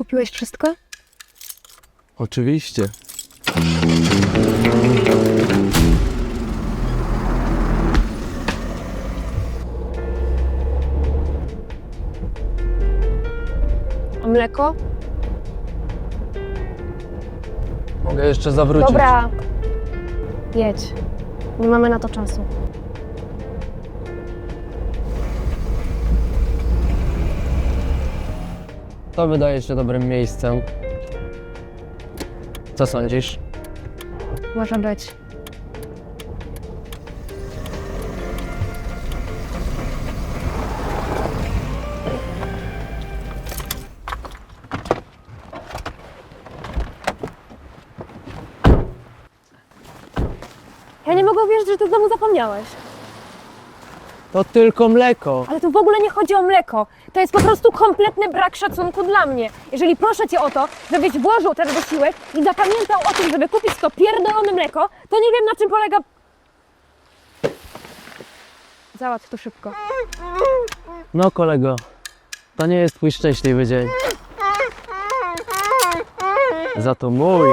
Kupiłeś wszystko? Oczywiście. A mleko? Mogę jeszcze zawrócić. Dobra. Jedź. Nie mamy na to czasu. To wydaje się dobrym miejscem. Co sądzisz? Być. Ja nie mogę uwierzyć, że ty w domu zapomniałeś. To tylko mleko. Ale tu w ogóle nie chodzi o mleko. To jest po prostu kompletny brak szacunku dla mnie. Jeżeli proszę cię o to, żebyś włożył ten wysiłek i zapamiętał o tym, żeby kupić to pierdolone mleko, to nie wiem na czym polega... Załatw to szybko. No kolego, to nie jest twój szczęśliwy dzień. Za to mój.